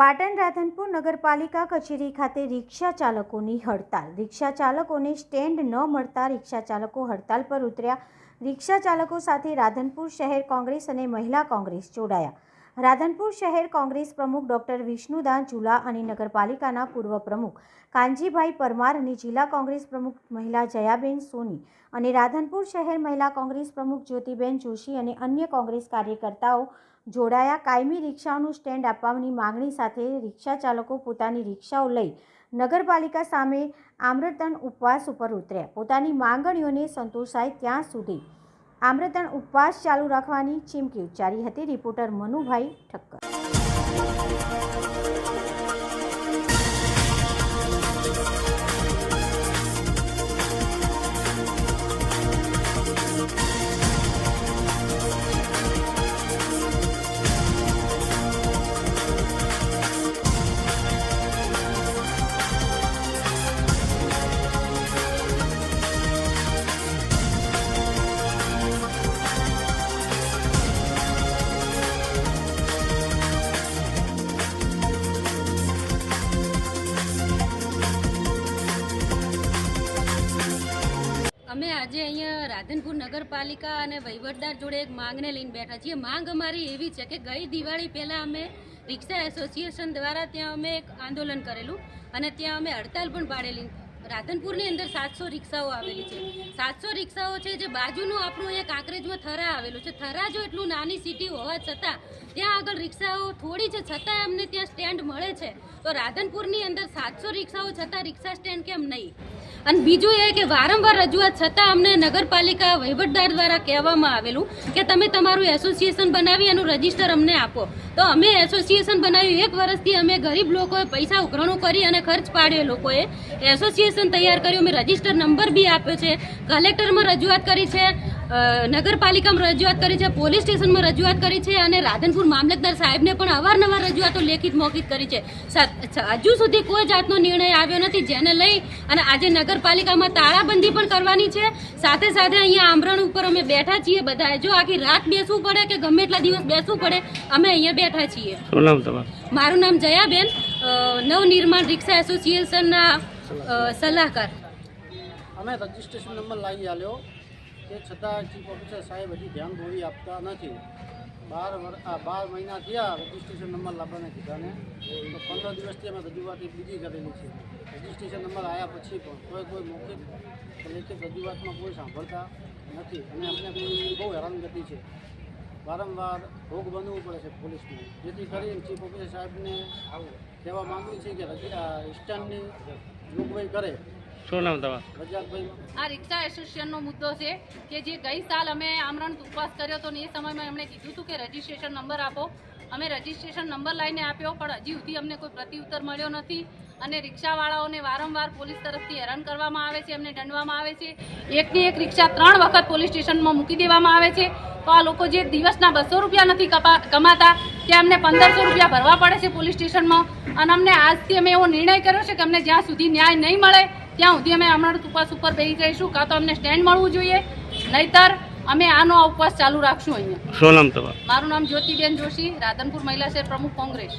પાટણ રાધનપુર નગરપાલિકા કચેરી ખાતે રિક્ષા ચાલકોની હડતાલ. રિક્ષા ચાલકોને સ્ટેન્ડ ન મળતા રિક્ષા ચાલકો હડતાલ પર ઉતર્યા. રિક્ષા ચાલકો સાથે રાધનપુર શહેર કોંગ્રેસ અને મહિલા કોંગ્રેસ જોડાયા. રાધનપુર શહેર કોંગ્રેસ પ્રમુખ ડોક્ટર વિષ્ણુદાન ઝુલા અને નગરપાલિકાના પૂર્વ પ્રમુખ કાનજીભાઈ પરમાર અને જિલ્લા કોંગ્રેસ પ્રમુખ મહિલા જયાબેન સોની અને રાધનપુર શહેર મહિલા કોંગ્રેસ પ્રમુખ જ્યોતિબેન જોશી અને અન્ય કોંગ્રેસ કાર્યકર્તાઓ જોડાયા. કાયમી રિક્ષાઓનું સ્ટેન્ડ આપવાની માંગણી સાથે રિક્ષા ચાલકો પોતાની રિક્ષાઓ લઈ નગરપાલિકા સામે આમ્રતન ઉપવાસ ઉપર ઉતર્યા. પોતાની માંગણીઓને સંતોષાય ત્યાં સુધી આમ્રતન ઉપવાસ ચાલુ રાખવાની ચીમકી ઉચ્ચારી હતી. રિપોર્ટર મનુભાઈ ઠક્કર. અમે આજે અહીંયા રાધનપુર નગરપાલિકા અને વહીવટદાર જોડે એક માંગને લઈને બેઠા છીએ. માંગ અમારી એવી છે કે ગઈ દિવાળી પહેલાં અમે રિક્ષા એસોસિએશન દ્વારા ત્યાં અમે એક આંદોલન કરેલું અને ત્યાં અમે હડતાલ પણ પાડેલી. રાધનપુરની અંદર સાતસો રિક્ષાઓ આવેલી છે. સાતસો રિક્ષાઓ છે જે બાજુનું આપણું અહીંયા કાંકરેજમાં થરા આવેલું છે. થરા જો એટલું નાની સિટી હોવા છતાં ત્યાં આગળ રિક્ષાઓ થોડી છે, છતાં અમને ત્યાં સ્ટેન્ડ મળે છે. તો રાધનપુરની અંદર સાતસો રિક્ષાઓ છતાં રિક્ષા સ્ટેન્ડ કેમ નહીં? અને બીજું એ કે વારંવાર રજૂઆત છતાં અમને નગરપાલિકા વહીવટદાર દ્વારા કહેવામાં આવેલું કે તમે તમારું એસોસિએશન બનાવી એનું રજિસ્ટર અમને આપો. તો અમે એસોસિએશન બનાવ્યું. એક વર્ષથી અમે ગરીબ લોકોએ પૈસા ઉઘરાણું કરી અને ખર્ચ પાડ્યો લોકોએ. એસોસિએશન તૈયાર કર્યું. અમે રજિસ્ટર નંબર બી આપ્યો છે. કલેક્ટરમાં રજૂઆત કરી છે. નગરપાલિકામાં રજૂઆત કરી છે પોલીસ સ્ટેશનમાં રજૂઆત કરી છે અને રાધનપુર મામલતદાર સાહેબને પણ અવારનવાર રજૂઆતો લેખિત મોકિત કરી છે. હજુ સુધી કોઈ જાતનો નિર્ણય આવ્યો નથી જેને લઈ અને આજે નગરપાલિકામાં તાળાબંધી પણ કરવાની છે. સાથે સાથે અહીંયા આમરણ ઉપર અમે બેઠા છીએ બધા જો આખી રાત બેસવું પડે કે ગમે એટલા દિવસ બેસવું પડે અમે અહીંયા બેઠા છીએ. મારું નામ જયાબેન નવનિર્માણ રિક્ષા એસોસિએશનના સલાહકાર. અમે રજિસ્ટ્રેશન નંબર લાવી આલ્યો. તે છતાં ચીફ ઓફિસર સાહેબ હજી ધ્યાન દોરી આપતા નથી. બાર બાર મહિના થયા રજિસ્ટ્રેશન નંબર લાવવાના કીધાને. તો પંદર દિવસથી અમે રજૂઆત બીજી કરેલી છે. રજિસ્ટ્રેશન નંબર આવ્યા પછી પણ કોઈ કોઈ મૌખિક કે લેખિત રજૂઆતમાં કોઈ સાંભળતા નથી. અને અમને બહુ હેરાનગતિ છે. વારંવાર ભોગ બનવું પડે છે પોલીસને. જેથી કરીને ચીફ ઓફિસર સાહેબને કહેવા માગું છે કે રજી સ્ટેન્ડની જોગવાઈ કરે. શું નામ આ રિક્ષા એસોસિએશનનો મુદ્દો છે કે જે ગઈ સાલ અમે આમરણ ઉપવાસ કર્યો હતો ને એ સમયમાં એમણે કીધું હતું કે રજીસ્ટ્રેશન નંબર આપો. અમે રજીસ્ટ્રેશન નંબર લઈને આપ્યો, પણ હજી સુધી અમને કોઈ પ્રત્યુત્તર મળ્યો નથી અને રિક્ષાવાળાઓને વારંવાર પોલીસ તરફથી હેરાન કરવામાં આવે છે, એમને દંડવામાં આવે છે. એકની એક રિક્ષા ત્રણ વખત પોલીસ સ્ટેશનમાં મૂકી દેવામાં આવે છે. તો આ લોકો જે દિવસના બસો રૂપિયા નથી કમાતા ત્યાં અમને પંદરસો રૂપિયા ભરવા પડે છે પોલીસ સ્ટેશનમાં. અને અમને આજથી અમે એવો નિર્ણય કર્યો છે કે અમને જ્યાં સુધી ન્યાય નહીં મળે ત્યાં સુધી અમે હમણાં ઉપવાસ ઉપર બેસી જઈશું. કાં તો અમને સ્ટેન્ડ મળવું જોઈએ નહીતર અમે આનો ઉપવાસ ચાલુ રાખશું અહીંયા. શું નામ તમારું? મારું નામ જ્યોતિબેન જોશી રાધનપુર મહિલા શહેર પ્રમુખ કોંગ્રેસ.